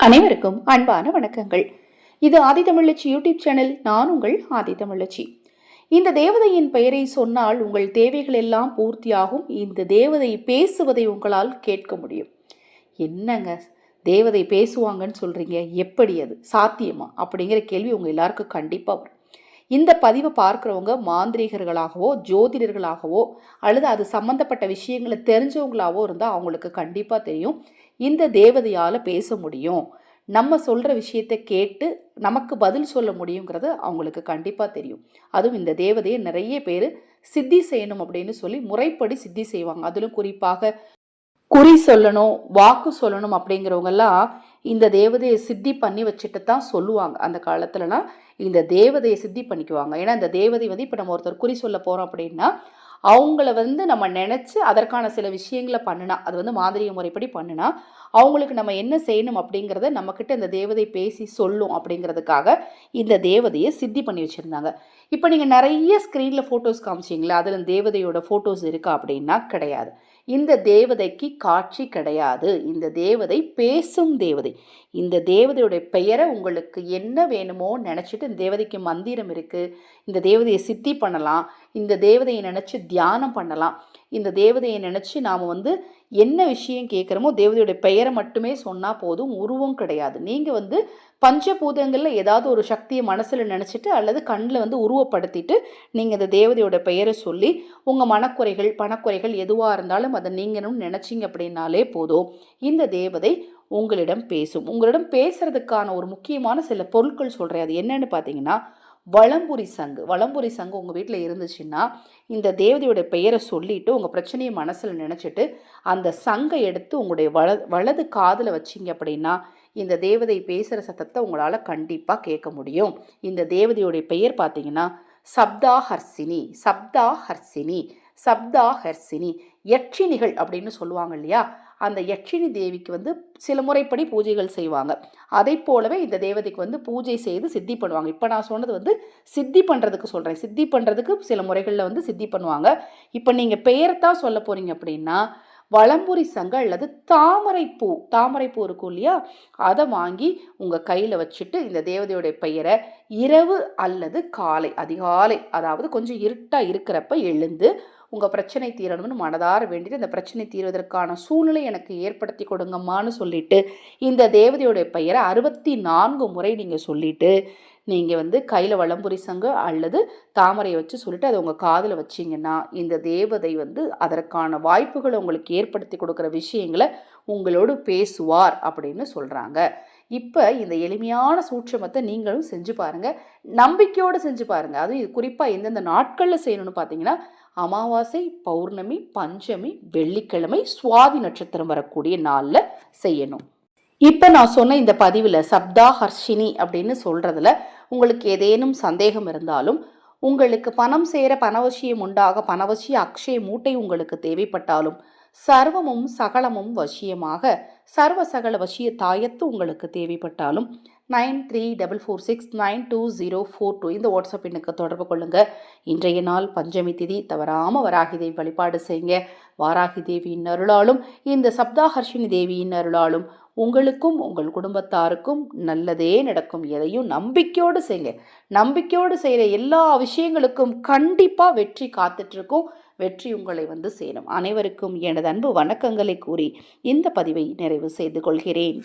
அனைவருக்கும் அன்பான வணக்கங்கள். இது ஆதித்தமிழச்சி யூடியூப் சேனல் நான் உங்கள் ஆதித்தமிழச்சி இந்த தேவதையின் பெயரை சொன்னால் உங்கள் தேவைகள் எல்லாம் பூர்த்தியாகும். இந்த தேவதை பேசுவதை உங்களால் கேட்க முடியும். என்னங்க? தேவதை பேசுவாங்கன்னு சொல்கிறீங்க எப்படி அது? சாத்தியமா? அப்படிங்கிற கேள்வி உங்கள் எல்லாருக்கும் கண்டிப்பாக வரும். இந்த பதிவை பார்க்குறவங்க மாந்திரீகர்களாகவோ ஜோதிடர்களாகவோ அல்லது அது சம்மந்தப்பட்ட விஷயங்களை தெரிஞ்சவங்களாவோ இருந்தால் அவங்களுக்கு கண்டிப்பாக தெரியும். இந்த தேவதையால் பேச முடியும். நம்ம சொல்கிற விஷயத்தை கேட்டு நமக்கு பதில் சொல்ல முடியுங்கிறது அவங்களுக்கு கண்டிப்பாக தெரியும். அதுவும் இந்த தேவதையை நிறைய பேர் சித்தி செய்யணும் அப்படின்னு சொல்லி முறைப்படி சித்தி செய்வாங்க. அதிலும் குறிப்பாக குறி சொல்லணும் வாக்கு சொல்லணும் அப்படிங்கிறவங்கெல்லாம் இந்த தேவதையை சித்தி பண்ணி வச்சுட்டு தான் சொல்லுவாங்க. அந்த காலத்துலலாம் இந்த தேவதையை சித்தி பண்ணிக்குவாங்க. ஏன்னா இந்த தேவதை வந்து இப்போ நம்ம ஒருத்தர் குறி சொல்ல போகிறோம் அப்படின்னா அவங்கள வந்து நம்ம நினச்சி அதற்கான சில விஷயங்களை பண்ணினா அது வந்து மாதிரிய முறைப்படி பண்ணினா அவங்களுக்கு நம்ம என்ன செய்யணும் அப்படிங்கிறத நம்மக்கிட்ட இந்த தேவதை பேசி சொல்லும் அப்படிங்கிறதுக்காக இந்த தேவதையை சித்தி பண்ணி வச்சுருந்தாங்க. இப்போ நீங்கள் நிறைய ஸ்க்ரீனில் ஃபோட்டோஸ் காமிச்சிங்களா அதில் தேவதையோட ஃபோட்டோஸ் இருக்கா அப்படின்னா கிடையாது. இந்த தேவதைக்கு காட்சி கிடையாது. இந்த தேவதை பேசும் தேவதை. இந்த தேவதையுடைய பெயரை உங்களுக்கு என்ன வேணுமோ நினச்சிட்டு இந்த தேவதைக்கு மந்திரம் இருக்குது இந்த தேவதையை சித்தி பண்ணலாம். இந்த தேவதையை நினச்சி தியானம் பண்ணலாம். இந்த தேவதையை நினச்சி நாம் வந்து என்ன விஷயம் கேட்குறோமோ தேவதையுடைய பெயரை மட்டுமே சொன்னால் போதும் உருவம் கிடையாது. நீங்கள் வந்து பஞ்சபூதங்களில் ஏதாவது ஒரு சக்தியை மனசில் நினச்சிட்டு அல்லது கண்ணில் வந்து உருவப்படுத்திட்டு நீங்கள் இந்த தேவதையோட பெயரை சொல்லி உங்கள் மனக்குறைகள் பணக்குறைகள் எதுவாக இருந்தாலும் அதை நீங்களும் நினச்சிங்க அப்படின்னாலே போதும். இந்த தேவதை உங்களிடம் பேசும். உங்களிடம் பேசுறதுக்கான ஒரு முக்கியமான சில பொருட்கள் சொல்கிறேன் அது என்னன்னு பார்த்தீங்கன்னா வளம்புரி சங்கு. வளம்புரி சங்கு உங்கள் வீட்டில் இருந்துச்சுன்னா இந்த தேவதையோட பெயரை சொல்லிவிட்டு உங்கள் பிரச்சனையை மனசில் நினச்சிட்டு அந்த சங்கை எடுத்து உங்களுடைய வல வலது காதில் வச்சிங்க அப்படின்னா இந்த தேவதை பேசுகிற சத்தத்தை உங்களால் கண்டிப்பாக கேட்க முடியும். இந்த தேவதையோடைய பெயர் பார்த்தீங்கன்னா சப்தா ஹர்சினி சப்தா ஹர்சினி சப்தா ஹர்சினி யட்சினிகள் அப்படின்னு சொல்லுவாங்க இல்லையா? அந்த யட்சினி தேவிக்கு வந்து சில முறைப்படி பூஜைகள் செய்வாங்க. அதை போலவே இந்த தேவதைக்கு வந்து பூஜை செய்து சித்தி பண்ணுவாங்க. இப்போ நான் சொன்னது வந்து சித்தி பண்ணுறதுக்கு சொல்கிறேன் சித்தி பண்ணுறதுக்கு சில முறைகளில் வந்து சித்தி பண்ணுவாங்க. இப்போ நீங்கள் பெயர்தான் சொல்ல போகிறீங்க அப்படின்னா வளம்புரி சங்க அல்லது தாமரைப்பூ தாமரைப்பூ இருக்கும் இல்லையா? அதை வாங்கி உங்கள் கையில் வச்சுட்டு இந்த தேவதையுடைய பெயரை இரவு அல்லது காலை அதிகாலை அதாவது கொஞ்சம் இருட்டாக இருக்கிறப்ப எழுந்து உங்கள் பிரச்சனை தீரணும்னு மனதார வேண்டிட்டு இந்த பிரச்சனை தீர்வதற்கான சூழ்நிலை எனக்கு ஏற்படுத்தி கொடுங்கம்மான்னு சொல்லிட்டு இந்த தேவதையுடைய பெயரை அறுபத்தி நான்கு முறை நீங்கள் சொல்லிட்டு நீங்கள் வந்து கையில் வளம்புரி சங்க அல்லது தாமரையை வச்சு சொல்லிட்டு அதை உங்கள் காதில் வச்சிங்கன்னா இந்த தேவதை வந்து அதற்கான வாய்ப்புகளை உங்களுக்கு ஏற்படுத்தி கொடுக்குற விஷயங்களை உங்களோடு பேசுவார் அப்படின்னு சொல்கிறாங்க இப்போ இந்த எளிமையான சூட்சமத்தை நீங்களும் செஞ்சு பாருங்கள் நம்பிக்கையோடு செஞ்சு பாருங்கள் அதுவும் இது குறிப்பாக எந்தெந்த நாட்களில் செய்யணும்னு பார்த்தீங்கன்னா அமாவாசை பௌர்ணமி பஞ்சமி வெள்ளிக்கிழமை சுவாதி நட்சத்திரம் வரக்கூடிய நாளில் செய்யணும். இப்போ நான் சொன்ன இந்த பதிவில் சப்தா ஹர்ஷினி அப்படின்னு சொல்கிறதுல உங்களுக்கு ஏதேனும் சந்தேகம் இருந்தாலும் உங்களுக்கு பணம் சேர பணவசியம் உண்டாக பணவசிய அக்ஷய மூட்டை உங்களுக்கு தேவைப்பட்டாலும் சர்வமும் சகலமும் வசியமாக. சர்வ சகல வசிய தாயத்து உங்களுக்கு தேவைப்பட்டாலும் nine three double four six nine two zero four two இந்த வாட்ஸ்அப் எண்ணுக்கு தொடர்பு கொள்ளுங்கள் இன்றைய நாள் பஞ்சமி திதி தவறாமல் வராகி தேவி வழிபாடு செய்யுங்க. வாராகி தேவியின் அருளாலும் இந்த சப்தாஹர்ஷினி தேவியின் அருளாலும் உங்களுக்கும் உங்கள் குடும்பத்தாருக்கும் நல்லதே நடக்கும். எதையும் நம்பிக்கையோடு செய்யுங்க. நம்பிக்கையோடு செய்கிற எல்லா விஷயங்களுக்கும் கண்டிப்பாக வெற்றி காத்துட்ருக்கும் வெற்றி உங்களை வந்து சேரும். அனைவருக்கும் எனது அன்பு வணக்கங்களை கூறி இந்த பதிவை நிறைவு செய்து கொள்கிறேன்.